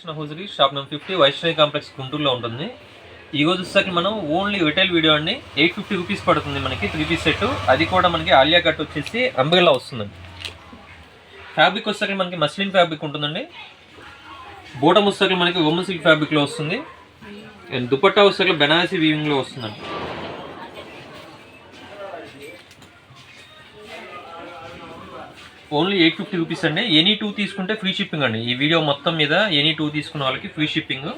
Krishna hosiery shop number fifty Vaishnavi complex గుంటూరులో ఉంటుంది. ఈ రోజు వచ్చేసరికి మనం ఓన్లీ రిటైల్ వీడియో అండి. ఎయిట్ ఫిఫ్టీ రూపీస్ పడుతుంది మనకి త్రీ పీస్ సెట్ అది కూడా మనకి ఆలియా కట్ వచ్చేసి అంబ్రెల్లా వస్తుందండి. ఫ్యాబ్రిక్ వచ్చేసరికి మనకి మస్లిన్ ఫ్యాబ్రిక్ ఉంటుందండి. బోటం వచ్చేసరికి మనకి ఉమెన్ సిల్క్ ఫ్యాబ్రిక్లో వస్తుంది. అండ్ దుపట్టా వచ్చేసరికి బెనారసీ వీవింగ్లో వస్తుందండి. ఓన్లీ ఎయిట్ ఫిఫ్టీ రూపీస్ అండి. ఎనీ టూ తీసుకుంటే ఫ్రీ షిప్పింగ్ అండి. ఈ వీడియో మొత్తం మీద ఎనీ టూ తీసుకున్న వాళ్ళకి ఫ్రీ షిప్పింగ్.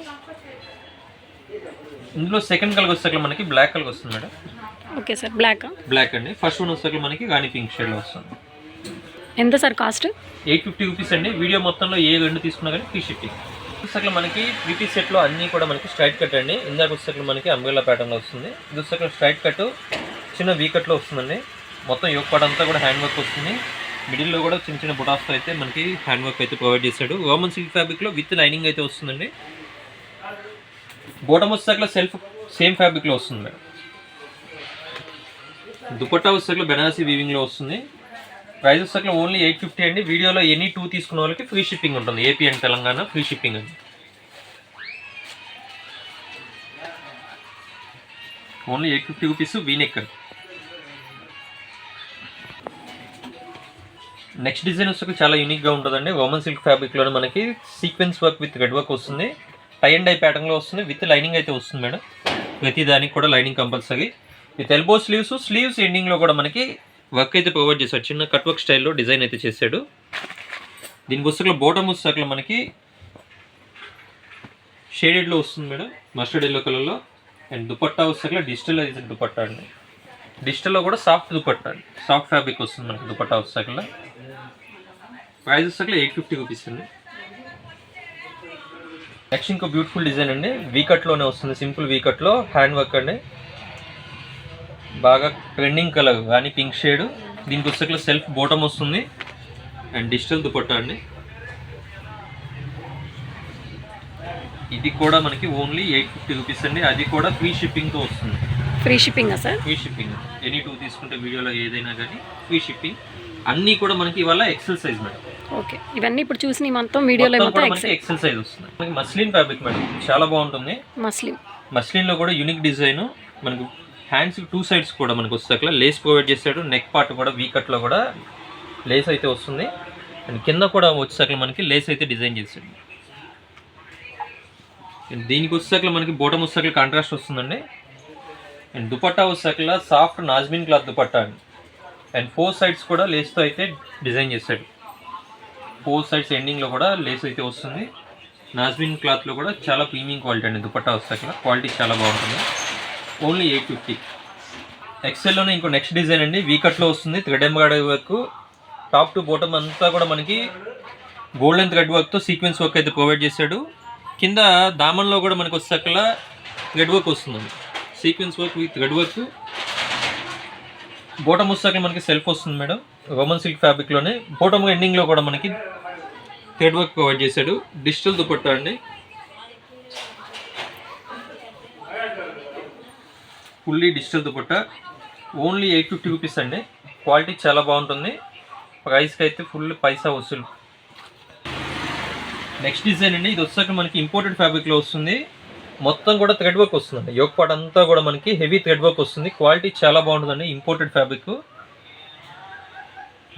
ఇందులో సెకండ్ కలర్ వచ్చేసరికి మనకి బ్లాక్ కలర్ వస్తుంది madam. Okay sir black black అండి. ఫస్ట్ వన్ వచ్చేసరికి మనకి రాణి పింక్ షేడ్లో వస్తుంది. ఎంత sir cost? Eight fifty rupees అండి. వీడియో మొత్తంలో ఏ రెండు తీసుకున్నా కానీ ఫ్రీ షిప్పింగ్. వచ్చేసరికి మనకి పీస్ సెట్లో అన్నీ కూడా మనకి స్ట్రైట్ కట్ అండి. ఇందాక వచ్చేసరికి మనకి అంబ్రెల్లా ప్యాటర్న్లో వస్తుంది. ఇది వచ్చేసరికి స్ట్రైట్ కట్ చిన్న వీ కట్లో వస్తుందండి. మొత్తం యోగ పాట అంతా కూడా హ్యాండ్ వర్క్ వస్తుంది. మిడిల్లో కూడా చిన్న చిన్న బుటాస్తో అయితే మనకి హ్యాండ్ వర్క్ అయితే ప్రొవైడ్ చేశాడు. రోమన్ సిల్క్ ఫ్యాబ్రిక్లో విత్ లైనింగ్ అయితే వస్తుందండి. బోటమ్ వచ్చేసరికి సెల్ఫ్ సేమ్ ఫ్యాబ్రిక్లో వస్తుంది మేడం. దుపట్టా వచ్చేసరికి బెనారసీ వీవింగ్లో వస్తుంది. ప్రైస్ వచ్చేసరికి ఓన్లీ ఎయిట్ ఫిఫ్టీ అండి. వీడియోలో ఎనీ టూ తీసుకున్న వాళ్ళకి ఫ్రీ షిప్పింగ్ ఉంటుంది. AP and Telangana free shipping అండి. Only eight fifty rupees V neck next design వచ్చి చాలా యూనిక్గా ఉంటుందండి. ఉమెన్ సిల్క్ ఫ్యాబ్రిక్లోనే మనకి sequence work with red work వస్తుంది టై అండ్ డై ప్యాటర్న్లో వస్తుంది. విత్ లైనింగ్ అయితే వస్తుంది మేడం. ప్రతి దానికి కూడా lining compulsory with elbow sleeves sleeves ఎండింగ్లో కూడా మనకి వర్క్ అయితే ప్రొవైడ్ చేశాడు. చిన్న కట్ వర్క్ స్టైల్లో డిజైన్ అయితే చేశాడు. దీని పుస్తకంలో బోటమ్ పుస్తకంలో మనకి షేడెడ్లో వస్తుంది మేడం. మస్టర్డ్ ఎల్లో కలర్లో అండ్ దుపట్టా పుస్తకంలో డిజిటల్ దుపట్టా అండి. డిజిటల్లో కూడా సాఫ్ట్ దుపట్టా సాఫ్ట్ ఫ్యాబ్రిక్ వస్తుంది మనకి దుపట్టా పుస్తకంలో ప్రైస్ పుస్తకంలో ఎయిట్ ఫిఫ్టీ రూపీస్ అండి. నెక్స్ట్ ఇంకో బ్యూటిఫుల్ డిజైన్ అండి. వీకట్లోనే వస్తుంది. సింపుల్ వీకట్లో హ్యాండ్ వర్క్ అండి. బాగా ట్రెండింగ్ కలర్ కానీ పింక్ షేడ్ దీనికి వచ్చేసరికి సెల్ఫ్ బోటమ్ వస్తుంది. అండ్ డిజిటల్ దుపట్టా అండి. ఇది కూడా మనకి ఓన్లీ ఎయిట్ ఫిఫ్టీ రూపీస్ అండి. అది కూడా ఫ్రీ షిప్పింగ్తో వస్తుంది. Free షిప్పింగా sir? Free shipping any two తీసుకుంటే వీడియోలో ఏదైనా కానీ ఫ్రీ షిప్పింగ్ అన్నీ కూడా మనకి ఇవాళ ఎక్సెల్ సైజ్ మేడం. ఓకే. ఇవన్నీ ఇప్పుడు చూసిన మొత్తం వీడియోలో మొత్తం ఎక్సెల్ సైజ్ వస్తుంది. మనకి మస్లిన్ ఫ్యాబ్రిక్ మేడం. చాలా బాగుంటుంది. మస్లిం మస్లిన్లో కూడా యూనిక్ డిజైన్ మనకు హ్యాండ్స్ టూ సైడ్స్ కూడా మనకు వస్తాక లేస్ ప్రొవైడ్ చేశాడు నెక్ పార్ట్ కూడా వీ కట్లో కూడా లేస్ అయితే వస్తుంది. అండ్ కింద కూడా వచ్చేసరికి మనకి లేస్ అయితే డిజైన్ చేశాడు. అండ్ దీనికి వచ్చేసరికి మనకి బోటం వచ్చేసరికి కాంట్రాస్ట్ వస్తుందండి. అండ్ దుపట్టా వచ్చేసరికి సాఫ్ట్ నాజ్మిన్ క్లాత్ దుపట్టా అండి. అండ్ ఫోర్ సైడ్స్ కూడా లేస్తో అయితే డిజైన్ చేశాడు. ఫోర్ సైడ్స్ ఎండింగ్లో కూడా లేస్ అయితే వస్తుంది. నాజ్మిన్ క్లాత్లో కూడా చాలా ప్రీమియం క్వాలిటీ అండి. దుపట్టా వస్తాయి క్వాలిటీ చాలా బాగుంటుంది. ఓన్లీ ఎయిట్ ఫిఫ్టీ ఎక్సెల్లోనే ఇంకో నెక్స్ట్ డిజైన్ అండి. వీకట్లో వస్తుంది. Thread embroidery work top to bottom అంతా కూడా మనకి గోల్డెన్ థ్రెడ్ వర్క్తో సీక్వెన్స్ వర్క్ అయితే ప్రొవైడ్ చేశాడు. కింద దామన్లో కూడా మనకి వచ్చేసక్కల థ్రెడ్ వర్క్ వస్తుందండి. Sequence work with thread work bottom వచ్చాక మనకి సెల్ఫ్ వస్తుంది మేడం. రోమన్ సిల్క్ ఫ్యాబ్రిక్లోనే బోటమ్ ఎండింగ్లో కూడా మనకి థ్రెడ్ వర్క్ ప్రొవైడ్ చేశాడు. డిజిటల్ దుపట్టా అండి. Fully digital dupatta. Only eight fifty rupees అండి. క్వాలిటీ చాలా బాగుంటుంది. ప్రైస్కి అయితే ఫుల్ పైసా వసూలు. నెక్స్ట్ డిజైన్ అండి. ఇది వచ్చాక మనకి ఇంపోర్టెడ్ ఫ్యాబ్రిక్లో వస్తుంది. మొత్తం కూడా థ్రెడ్ వర్క్ వస్తుందండి. యోగపాట్ అంతా కూడా మనకి హెవీ థ్రెడ్ వర్క్ వస్తుంది. క్వాలిటీ చాలా బాగుంటుందండి ఇంపోర్టెడ్ ఫ్యాబ్రిక్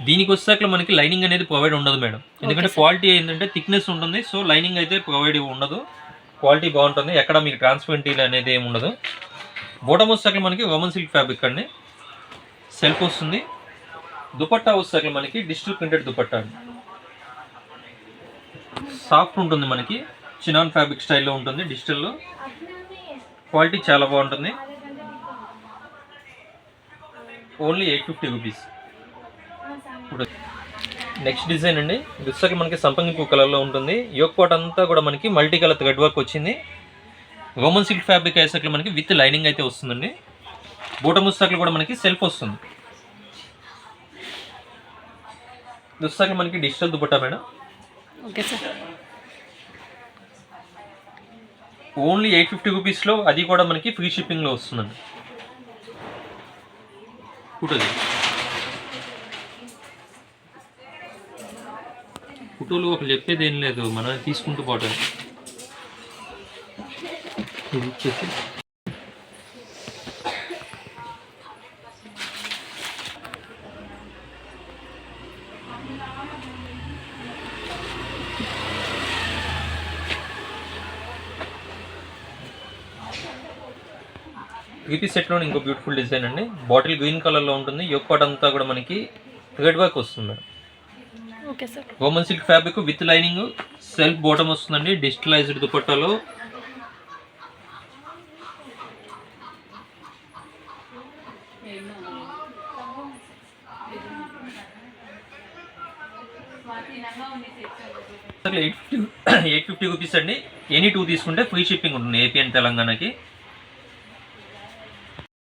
దీనికి వచ్చాక మనకి లైనింగ్ అనేది ప్రొవైడ్ ఉండదు మేడం. ఎందుకంటే క్వాలిటీ ఏంటంటే థిక్నెస్ ఉంటుంది సో లైనింగ్ అయితే ప్రొవైడ్ ఉండదు. క్వాలిటీ బాగుంటుంది. ఎక్కడ మీకు ట్రాన్స్పరెంటీ అనేది ఏమి ఉండదు. బోటమ్ వచ్చాక మనకి రోమన్ సిల్క్ ఫ్యాబ్రిక్ అండి. సెల్ఫ్ వస్తుంది. దుపట్టా వచ్చాక మనకి డిజిటల్ ప్రింటెడ్ దుపట్టా అండి. సాఫ్ట్ ఉంటుంది మనకి. చినాన్ ఫ్యాబ్రిక్ స్టైల్లో ఉంటుంది డిజిటల్లో క్వాలిటీ చాలా బాగుంటుంది. ఓన్లీ ఎయిట్ ఫిఫ్టీ రూపీస్ ఇప్పుడు నెక్స్ట్ డిజైన్ అండి. వచ్చాక మనకి సంపంగి కలర్లో ఉంటుంది. యోక్ పాట్ అంతా కూడా మనకి మల్టీ కలర్ థ్రెడ్ వర్క్ వచ్చింది. రోమన్ సిల్క్ ఫ్యాబ్రిక్ అయ్యేసరికి మనకి విత్ లైనింగ్ అయితే వస్తుందండి. బూట ముస్తాకులు కూడా మనకి సెల్ఫ్ వస్తుంది. వచ్చాక మనకి digital dupatta madam. Okay sir. Only eight fifty రూపీస్లో అది కూడా మనకి ఫ్రీ షిప్పింగ్లో వస్తుందండి. ఫోటోలు ఒకరు చెప్పేది ఏం లేదు. మనం తీసుకుంటూ పోవటం. ఇది వచ్చేసి సెట్లో ఇంకో బ్యూటిఫుల్ డిజైన్ అండి. బాటిల్ గ్రీన్ కలర్లో ఉంటుంది. యోక్ అంతా కూడా మనకి థర్డ్ వర్క్ వస్తుంది madam. Okay sir roman silk fabric with lining self bottom వస్తుందండి digitalized దుపట్టాలో eight fifty eight fifty rupees అండి. ఎనీ టూ తీసుకుంటే ఫ్రీ షిప్పింగ్ ఉంటుంది ఏపీ అండ్ తెలంగాణకి.